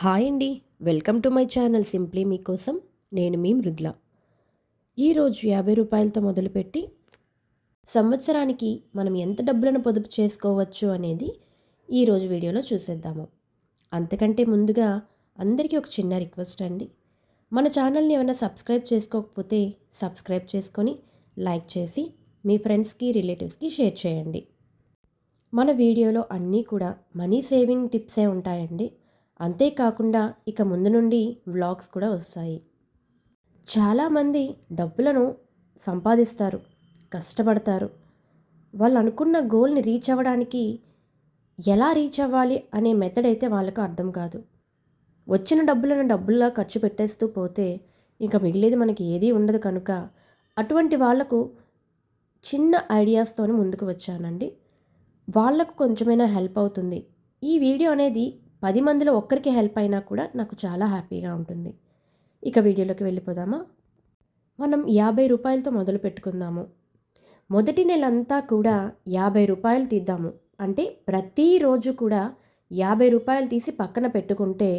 Hi అండి. Welcome to my channel simply మీకోసం నేను మీ మృద్ల. ఈరోజు యాభై రూపాయలతో మొదలుపెట్టి సంవత్సరానికి మనం ఎంత డబ్బులను పొదుపు చేసుకోవచ్చు అనేది ఈరోజు వీడియోలో చూసేద్దాము. అంతకంటే ముందుగా అందరికీ ఒక చిన్న రిక్వెస్ట్ అండి. మన ఛానల్ని ఏమైనా సబ్స్క్రైబ్ చేసుకోకపోతే సబ్స్క్రైబ్ చేసుకొని లైక్ చేసి మీ ఫ్రెండ్స్కి రిలేటివ్స్కి షేర్ చేయండి. మన వీడియోలో అన్నీ కూడా మనీ సేవింగ్ టిప్సే ఉంటాయండి. అంతేకాకుండా ఇక ముందు నుండి వ్లాగ్స్ కూడా వస్తాయి. చాలామంది డబ్బులను సంపాదిస్తారు కష్టపడతారు. వాళ్ళు అనుకున్న గోల్ని రీచ్ అవ్వడానికి ఎలా రీచ్ అవ్వాలి అనే మెథడ్ అయితే వాళ్ళకు అర్థం కాదు. వచ్చిన డబ్బులను డబ్బుల్లా ఖర్చు పెట్టేస్తూ పోతే ఇంకా మిగిలేది మనకి ఏదీ ఉండదు కనుక అటువంటి వాళ్ళకు చిన్న ఐడియాస్తో ముందుకు వచ్చానండి. వాళ్ళకు కొంచెమైనా హెల్ప్ అవుతుంది. ఈ వీడియో అనేది పది మందిలో ఒక్కరికి హెల్ప్ అయినా కూడా నాకు చాలా హ్యాపీగా ఉంటుంది. ఇక వీడియోలోకి వెళ్ళిపోదామా? మనం యాభై రూపాయలతో మొదలు పెట్టుకుందాము. మొదటి నెలంతా కూడా యాభై రూపాయలు తీద్దాము. అంటే ప్రతిరోజు కూడా యాభై రూపాయలు తీసి పక్కన పెట్టుకుంటే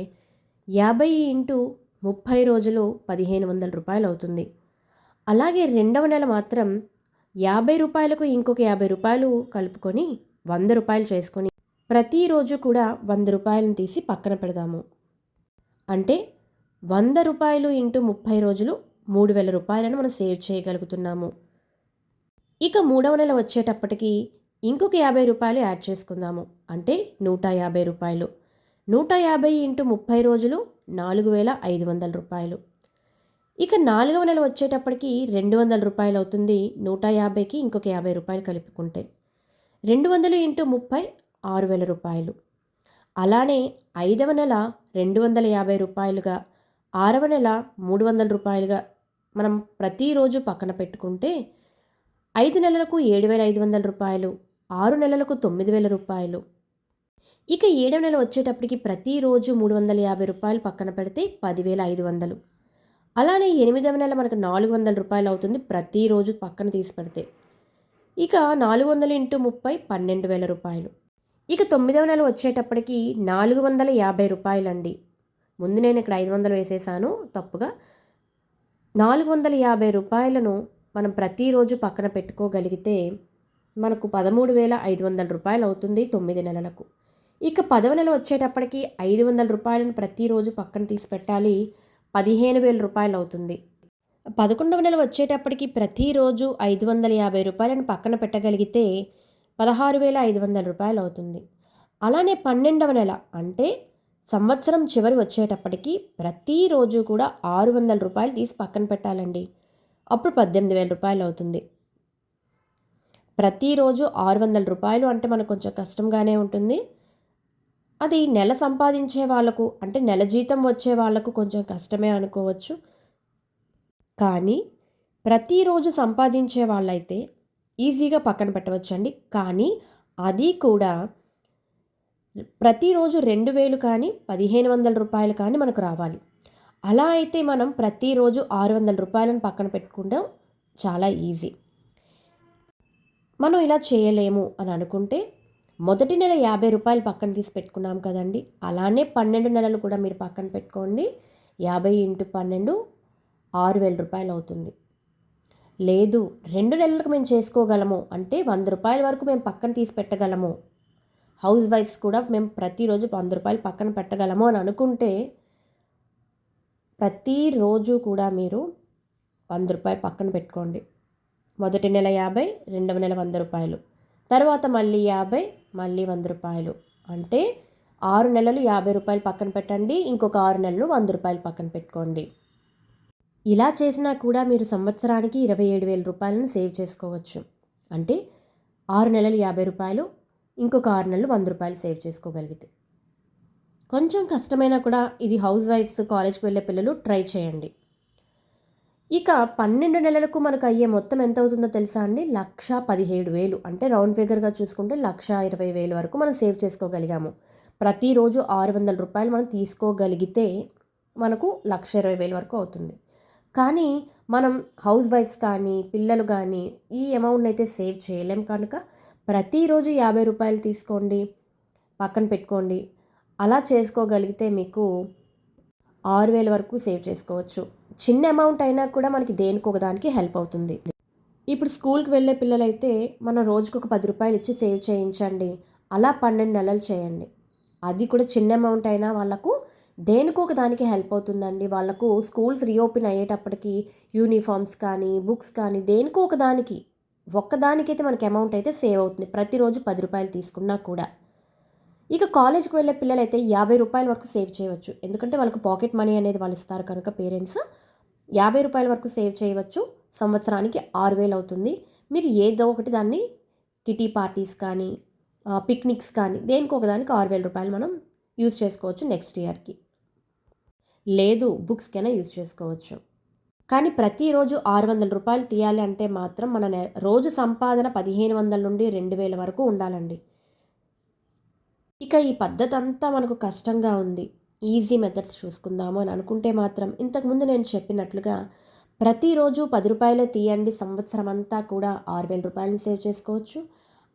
యాభై ఇంటూ ముప్పై రోజులు పదిహేను వందల రూపాయలు అవుతుంది. అలాగే రెండవ నెల మాత్రం యాభై రూపాయలకు ఇంకొక యాభై రూపాయలు కలుపుకొని వంద రూపాయలు చేసుకొని ప్రతిరోజు కూడా వంద రూపాయలను తీసి పక్కన పెడదాము. అంటే వంద రూపాయలు ఇంటూ ముప్పై రోజులు మూడు వేల రూపాయలను మనం సేవ్ చేయగలుగుతున్నాము. ఇక మూడవ నెల వచ్చేటప్పటికి ఇంకొక యాభై రూపాయలు యాడ్ చేసుకుందాము. అంటే నూట యాభై రూపాయలు. నూట యాభై ఇంటూ ముప్పై రోజులు నాలుగు వేల ఐదు వందల రూపాయలు. ఇక నాలుగవ నెల వచ్చేటప్పటికి రెండు వందల రూపాయలు అవుతుంది నూట యాభైకి ఇంకొక యాభై రూపాయలు కలుపుకుంటే. రెండు వందలు ఇంటూ ముప్పై ఆరు వేల రూపాయలు. అలానే ఐదవ నెల రెండు వందల యాభై రూపాయలుగా ఆరవ నెల మూడు వందల రూపాయలుగా మనం ప్రతిరోజు పక్కన పెట్టుకుంటే ఐదు నెలలకు ఏడు వేల ఐదు వందల రూపాయలు ఆరు నెలలకు తొమ్మిది వేల రూపాయలు. ఇక ఏడవ నెల వచ్చేటప్పటికి ప్రతిరోజు మూడు వందల యాభై రూపాయలు పక్కన పెడితే పదివేల ఐదు వందలు. అలానే ఎనిమిదవ నెల మనకు నాలుగు వందల రూపాయలు అవుతుంది ప్రతిరోజు పక్కన తీసి పెడితే. ఇక నాలుగు వందల ఇంటూ ముప్పై పన్నెండు వేల రూపాయలు. ఇక తొమ్మిదవ నెల వచ్చేటప్పటికి నాలుగు వందల యాభై రూపాయలండి. ముందు నేను ఇక్కడ ఐదు వందలు వేసేసాను తప్పుగా. నాలుగు వందల యాభై రూపాయలను మనం ప్రతిరోజు పక్కన పెట్టుకోగలిగితే మనకు పదమూడు వేల ఐదు వందల రూపాయలు అవుతుంది తొమ్మిది నెలలకు. ఇక పదవ నెల వచ్చేటప్పటికి ఐదు వందల రూపాయలను ప్రతిరోజు పక్కన తీసి పెట్టాలి పదిహేను వేల రూపాయలు అవుతుంది. పదకొండవ నెల వచ్చేటప్పటికి ప్రతిరోజు ఐదు వందల యాభై రూపాయలను పక్కన పెట్టగలిగితే పదహారు వేల ఐదు వందల రూపాయలు అవుతుంది అలానే పన్నెండవ నెల అంటే సంవత్సరం చివరి వచ్చేటప్పటికి ప్రతిరోజు కూడా ఆరు వందల రూపాయలు తీసి పక్కన పెట్టాలండి. అప్పుడు పద్దెనిమిది వేల రూపాయలు అవుతుంది ప్రతిరోజు ఆరు వందల రూపాయలు అంటే మనకు కొంచెం కష్టంగానే ఉంటుంది. అది నెల సంపాదించే వాళ్ళకు అంటే నెల జీతం వచ్చే వాళ్ళకు కొంచెం కష్టమే అనుకోవచ్చు. కానీ ప్రతిరోజు సంపాదించే వాళ్ళైతే ఈజీగా పక్కన పెట్టవచ్చండి. కానీ అది కూడా ప్రతిరోజు రెండు వేలు కానీ పదిహేను వందల రూపాయలు కానీ మనకు రావాలి. అలా అయితే మనం ప్రతిరోజు ఆరు వందల రూపాయలను పక్కన పెట్టుకుంటాం చాలా ఈజీ. మనం ఇలా చేయలేము అని అనుకుంటే మొదటి నెల యాభై రూపాయలు పక్కన తీసి పెట్టుకున్నాం కదండి. అలానే పన్నెండు నెలలు కూడా మీరు పక్కన పెట్టుకోండి. యాభై ఇంటూ పన్నెండు ఆరు వేల రూపాయలు అవుతుంది. లేదు రెండు నెలలకు మేము చేసుకోగలము. అంటే వంద రూపాయల వరకు మేము పక్కన తీసి పెట్టగలము. హౌస్ వైఫ్స్ కూడా మేము ప్రతిరోజు వంద రూపాయలు పక్కన పెట్టగలము అని అనుకుంటే ప్రతిరోజు కూడా మీరు వంద రూపాయలు పక్కన పెట్టుకోండి. మొదటి నెల యాభై రెండవ నెల వంద రూపాయలు. తర్వాత మళ్ళీ యాభై మళ్ళీ వంద రూపాయలు. అంటే ఆరు నెలలు యాభై రూపాయలు పక్కన పెట్టండి ఇంకొక ఆరు నెలలు వంద రూపాయలు పక్కన పెట్టుకోండి. ఇలా చేసినా కూడా మీరు సంవత్సరానికి ఇరవై ఏడు వేల రూపాయలను సేవ్ చేసుకోవచ్చు. అంటే ఆరు నెలలు యాభై రూపాయలు ఇంకొక ఆరు నెలలు వంద రూపాయలు సేవ్ చేసుకోగలిగితే. కొంచెం కష్టమైనా కూడా ఇది హౌస్ వైఫ్స్ కాలేజ్కి వెళ్ళే పిల్లలు ట్రై చేయండి. ఇక పన్నెండు నెలలకు మనకు అయ్యే మొత్తం ఎంత అవుతుందో తెలుసా అండి? లక్ష పదిహేడు వేలు. అంటే రౌండ్ ఫిగర్గా చూసుకుంటే లక్ష ఇరవై వేలు వరకు మనం సేవ్ చేసుకోగలిగాము. ప్రతిరోజు ఆరు వందల రూపాయలు మనం తీసుకోగలిగితే మనకు లక్ష ఇరవై వేలు వరకు అవుతుంది. కానీ మనం హౌస్ వైఫ్స్ కానీ పిల్లలు కానీ ఈ అమౌంట్ అయితే సేవ్ చేయలేం కనుక ప్రతిరోజు యాభై రూపాయలు తీసుకోండి పక్కన పెట్టుకోండి. అలా చేసుకోగలిగితే మీకు ఆరు వేల వరకు సేవ్ చేసుకోవచ్చు. చిన్న అమౌంట్ అయినా కూడా మనకి దేనికి ఒకదానికి హెల్ప్ అవుతుంది. ఇప్పుడు స్కూల్కి వెళ్ళే పిల్లలైతే మనం రోజుకు ఒక పది రూపాయలు ఇచ్చి సేవ్ చేయించండి. అలా పన్నెండు నెలలు చేయండి. అది కూడా చిన్న అమౌంట్ అయినా వాళ్ళకు దేనికో ఒక దానికి హెల్ప్ అవుతుందండి. వాళ్ళకు స్కూల్స్ రీఓపెన్ అయ్యేటప్పటికి యూనిఫామ్స్ కానీ బుక్స్ కానీ దేనికో ఒక దానికి ఒక్కదానికైతే మనకి అమౌంట్ అయితే సేవ్ అవుతుంది. ప్రతిరోజు పది రూపాయలు తీసుకున్నా కూడా. ఇక కాలేజ్కి వెళ్ళే పిల్లలైతే యాభై రూపాయల వరకు సేవ్ చేయవచ్చు. ఎందుకంటే వాళ్ళకి పాకెట్ మనీ అనేది వాళ్ళు ఇస్తారు కనుక పేరెంట్స్ యాభై రూపాయల వరకు సేవ్ చేయవచ్చు. సంవత్సరానికి ఆరు వేలు అవుతుంది. మీరు ఏదో ఒకటి దాన్ని కిటీ పార్టీస్ కానీ పిక్నిక్స్ కానీ దేనికి ఒకదానికి ఆరు వేల రూపాయలు మనం యూజ్ చేసుకోవచ్చు నెక్స్ట్ ఇయర్కి లేదు బుక్స్కైనా యూజ్ చేసుకోవచ్చు. కానీ ప్రతిరోజు ఆరు వందల రూపాయలు తీయాలి అంటే మాత్రం మన రోజు సంపాదన పదిహేను వందల నుండి రెండు వేల వరకు ఉండాలండి. ఇక ఈ పద్ధతి అంతా మనకు కష్టంగా ఉంది. ఈజీ మెథడ్స్ చూసుకుందాము అని అనుకుంటే మాత్రం ఇంతకుముందు నేను చెప్పినట్లుగా ప్రతిరోజు పది రూపాయలే తీయండి సంవత్సరం అంతా కూడా ఆరు వేల రూపాయలని సేవ్ చేసుకోవచ్చు.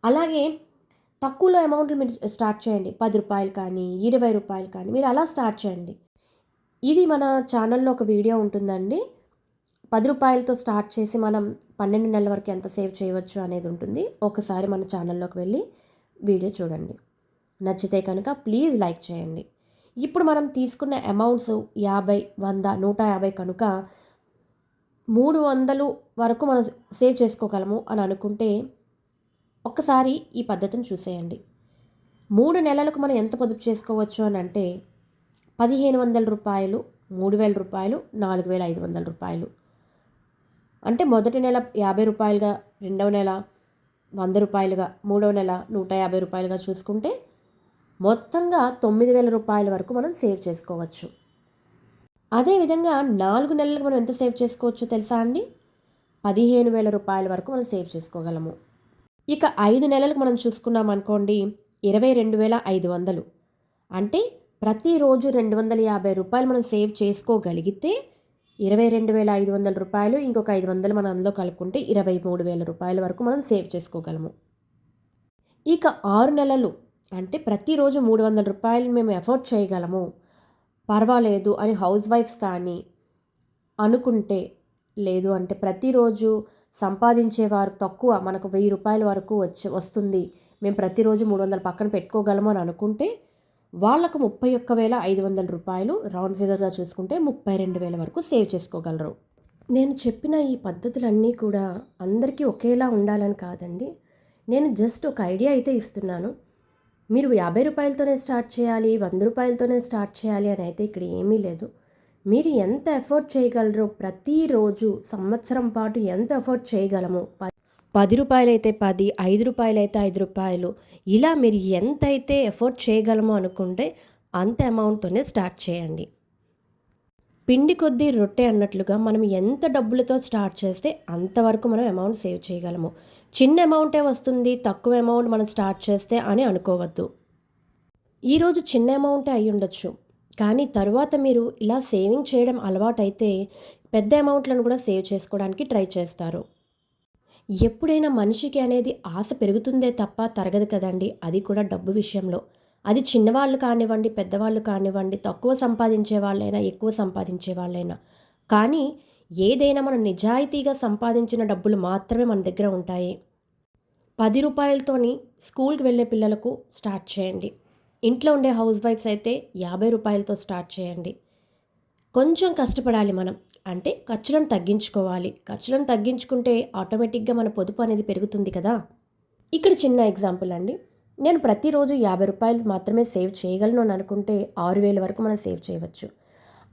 అలాగే తక్కువలో అమౌంట్లు మీరు స్టార్ట్ చేయండి. పది రూపాయలు కానీ ఇరవై రూపాయలు కానీ మీరు అలా స్టార్ట్ చేయండి. ఇది మన ఛానల్లో ఒక వీడియో ఉంటుందండి. పది రూపాయలతో స్టార్ట్ చేసి మనం పన్నెండు నెలల వరకు ఎంత సేవ్ చేయవచ్చు అనేది ఉంటుంది. ఒకసారి మన ఛానల్లోకి వెళ్ళి వీడియో చూడండి. నచ్చితే కనుక ప్లీజ్ లైక్ చేయండి. ఇప్పుడు మనం తీసుకున్న అమౌంట్స్ యాభై వంద నూట యాభై కనుక మూడు వందలు వరకు మనం సేవ్ చేసుకోగలము అని అనుకుంటే ఒక్కసారి ఈ పద్ధతిని చూసేయండి. మూడు నెలలకు మనం ఎంత పొదుపు చేసుకోవచ్చు అని అంటే పదిహేను వందల రూపాయలు మూడు వేల రూపాయలు నాలుగు వేల ఐదు వందల రూపాయలు. అంటే మొదటి నెల యాభై రూపాయలుగా రెండవ నెల వంద రూపాయలుగా మూడవ నెల నూట యాభై రూపాయలుగా చూసుకుంటే మొత్తంగా తొమ్మిది వేల రూపాయల వరకు మనం సేవ్ చేసుకోవచ్చు. అదేవిధంగా నాలుగు నెలలకు మనం ఎంత సేవ్ చేసుకోవచ్చో తెలుసా అండి? పదిహేను వేల రూపాయల వరకు మనం సేవ్ చేసుకోగలము. ఇక ఐదు నెలలకు మనం చూసుకున్నాం అనుకోండి ఇరవై రెండు వేల ఐదు వందలు. అంటే ప్రతిరోజు రెండు వందల యాభై రూపాయలు మనం సేవ్ చేసుకోగలిగితే ఇరవై రెండు వేల ఐదు వందల రూపాయలు ఇంకొక ఐదు వందలు మనం అందులో కలుపుకుంటే ఇరవై మూడు వేల రూపాయల వరకు మనం సేవ్ చేసుకోగలము. ఇక ఆరు నెలలు అంటే ప్రతిరోజు మూడు వందల రూపాయలు మేము ఎఫోర్డ్ చేయగలము. పర్వాలేదు అని హౌస్ వైఫ్స్ కానీ అనుకుంటే లేదు అంటే ప్రతిరోజు సంపాదించేవారు తక్కువ మనకు వెయ్యి రూపాయల వరకు వచ్చి వస్తుంది. మేము ప్రతిరోజు మూడు వందలు పక్కన పెట్టుకోగలము అని అనుకుంటే వాళ్ళకు ముప్పై ఒక్క వేల ఐదు వందల రూపాయలు రౌండ్ ఫిగర్గా చూసుకుంటే ముప్పై రెండు వేల వరకు సేవ్ చేసుకోగలరు. నేను చెప్పిన ఈ పద్ధతులన్నీ కూడా అందరికీ ఒకేలా ఉండాలని కాదండి. నేను జస్ట్ ఒక ఐడియా అయితే ఇస్తున్నాను. మీరు యాభై రూపాయలతోనే స్టార్ట్ చేయాలి వంద రూపాయలతోనే స్టార్ట్ చేయాలి అని అయితే ఇక్కడ ఏమీ లేదు. మీరు ఎంత ఎఫర్ట్ చేయగలరో ప్రతిరోజు సంవత్సరం పాటు ఎంత ఎఫర్ట్ చేయగలమో పది రూపాయలైతే పది ఐదు రూపాయలైతే ఐదు రూపాయలు. ఇలా మీరు ఎంతైతే ఎఫర్ట్ చేయగలమో అనుకుంటే అంత అమౌంట్తోనే స్టార్ట్ చేయండి. పిండి కొద్దీ రొట్టె అన్నట్లుగా మనం ఎంత డబ్బులతో స్టార్ట్ చేస్తే అంతవరకు మనం అమౌంట్ సేవ్ చేయగలము. చిన్న అమౌంటే వస్తుంది తక్కువ అమౌంట్ మనం స్టార్ట్ చేస్తే అని అనుకోవద్దు. ఈరోజు చిన్న అమౌంటే అయి ఉండొచ్చు. కానీ తర్వాత మీరు ఇలా సేవింగ్ చేయడం అలవాటైతే పెద్ద అమౌంట్లను కూడా సేవ్ చేసుకోవడానికి ట్రై చేస్తారు. ఎప్పుడైనా మనిషికి అనేది ఆశ పెరుగుతుందే తప్ప తరగదు కదండి. అది కూడా డబ్బు విషయంలో. అది చిన్నవాళ్ళు కానివ్వండి పెద్దవాళ్ళు కానివ్వండి తక్కువ సంపాదించే వాళ్ళైనా ఎక్కువ సంపాదించే వాళ్ళైనా. కానీ ఏదైనా మనం నిజాయితీగా సంపాదించిన డబ్బులు మాత్రమే మన దగ్గర ఉంటాయి. పది రూపాయలతోని స్కూల్కి వెళ్ళే పిల్లలకు స్టార్ట్ చేయండి. ఇంట్లో ఉండే హౌస్ వైఫ్స్ అయితే యాభై రూపాయలతో స్టార్ట్ చేయండి. కొంచెం కష్టపడాలి మనం. అంటే ఖర్చులను తగ్గించుకోవాలి. ఖర్చులను తగ్గించుకుంటే ఆటోమేటిక్గా మన పొదుపు అనేది పెరుగుతుంది కదా. ఇక్కడ చిన్న ఎగ్జాంపుల్ అండి. నేను ప్రతిరోజు యాభై రూపాయలు మాత్రమే సేవ్ చేయగలను అని అనుకుంటే ఆరు వేల వరకు మనం సేవ్ చేయవచ్చు.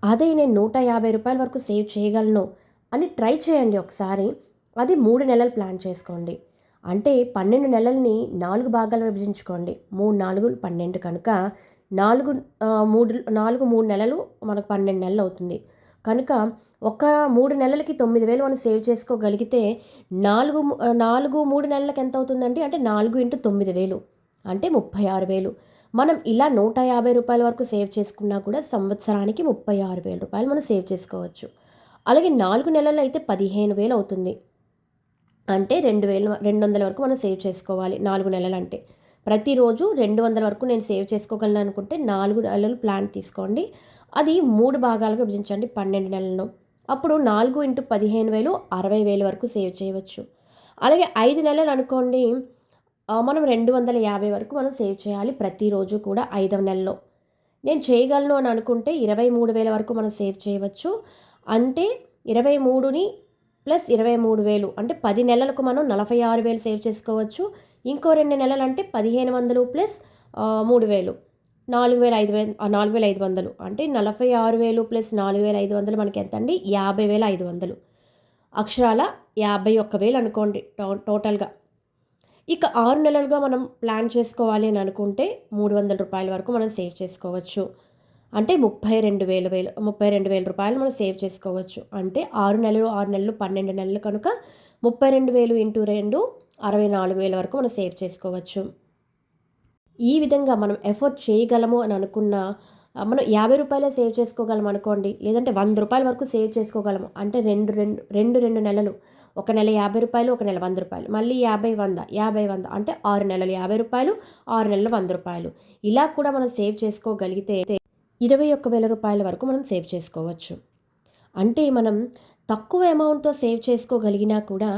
అదే నేను నూట యాభై రూపాయల వరకు సేవ్ చేయగలను అని ట్రై చేయండి ఒకసారి. అది మూడు నెలలు ప్లాన్ చేసుకోండి. అంటే పన్నెండు నెలల్ని నాలుగు భాగాలు విభజించుకోండి. మూడు నాలుగు పన్నెండు కనుక నాలుగు మూడు నాలుగు మూడు నెలలు మనకు పన్నెండు నెలలు అవుతుంది. కనుక ఒక మూడు నెలలకి తొమ్మిది వేలు మనం సేవ్ చేసుకోగలిగితే నాలుగు నాలుగు మూడు నెలలకు ఎంత అవుతుందండి? అంటే నాలుగు ఇంటూ తొమ్మిది వేలు అంటే ముప్పై ఆరు వేలు. మనం ఇలా నూట యాభై రూపాయల వరకు సేవ్ చేసుకున్నా కూడా సంవత్సరానికి ముప్పై ఆరు వేల రూపాయలు మనం సేవ్ చేసుకోవచ్చు. అలాగే నాలుగు నెలలు అయితే పదిహేను వేలు అవుతుంది. అంటే రెండు వేలు రెండు వందల వరకు మనం సేవ్ చేసుకోవాలి నాలుగు నెలలు అంటే ప్రతిరోజు రెండు వందల వరకు నేను సేవ్ చేసుకోగలను అనుకుంటే నాలుగు నెలలు ప్లాన్ తీసుకోండి. అది మూడు భాగాలుగా విభజించండి పన్నెండు నెలలను. అప్పుడు నాలుగు ఇంటూ పదిహేను వేలు అరవై వేలు వరకు సేవ్ చేయవచ్చు. అలాగే ఐదు నెలలు అనుకోండి మనం రెండు వందల యాభై వరకు మనం సేవ్ చేయాలి ప్రతిరోజు కూడా ఐదవ నెలలో. నేను చేయగలను అని అనుకుంటే ఇరవై మూడు వేల వరకు మనం సేవ్ చేయవచ్చు. అంటే ఇరవై మూడుని ప్లస్ ఇరవై మూడు వేలు అంటే పది నెలలకు మనం నలభై ఆరు వేలు సేవ్ చేసుకోవచ్చు. ఇంకో రెండు నెలలు అంటే పదిహేను వందలు ప్లస్ మూడు వేలు. నాలుగు వేల ఐదు వేలు నాలుగు వేల ఐదు వందలు. అంటే నలభై ఆరు వేలు ప్లస్ నాలుగు వేల ఐదు వందలు మనకి ఎంత అండి? యాభై వేల ఐదు వందలు. అక్షరాల యాభై ఒక్క వేలు అనుకోండి టో టోటల్గా. ఇక ఆరు నెలలుగా మనం ప్లాన్ చేసుకోవాలి అని అనుకుంటే మూడు వందల రూపాయల వరకు మనం సేవ్ చేసుకోవచ్చు. అంటే ముప్పై రెండు వేల వేలు ముప్పై రెండు వేల రూపాయలు మనం సేవ్ చేసుకోవచ్చు. అంటే ఆరు నెలలు ఆరు నెలలు పన్నెండు నెలలు కనుక ముప్పై రెండు వేలు ఇంటూ రెండు అరవై నాలుగు వేల వరకు మనం సేవ్ చేసుకోవచ్చు. ఈ విధంగా మనం ఎఫర్ట్ చేయగలము అని అనుకున్న మనం యాభై రూపాయలే సేవ్ చేసుకోగలం అనుకోండి. లేదంటే వంద రూపాయల వరకు సేవ్ చేసుకోగలము. అంటే రెండు రెండు రెండు రెండు నెలలు. ఒక నెల యాభై రూపాయలు ఒక నెల వంద రూపాయలు. మళ్ళీ యాభై వంద యాభై వంద. అంటే ఆరు నెలలు యాభై రూపాయలు ఆరు నెలలు వంద రూపాయలు. ఇలా కూడా మనం సేవ్ చేసుకోగలిగితే ఇరవై ఒక్క వేల రూపాయల వరకు మనం సేవ్ చేసుకోవచ్చు. అంటే మనం తక్కువ అమౌంట్తో సేవ్ చేసుకోగలిగినా కూడా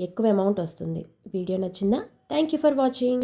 ఎక్కువ అమౌంట్ వస్తుంది. వీడియో నచ్చిందా? Thank you for watching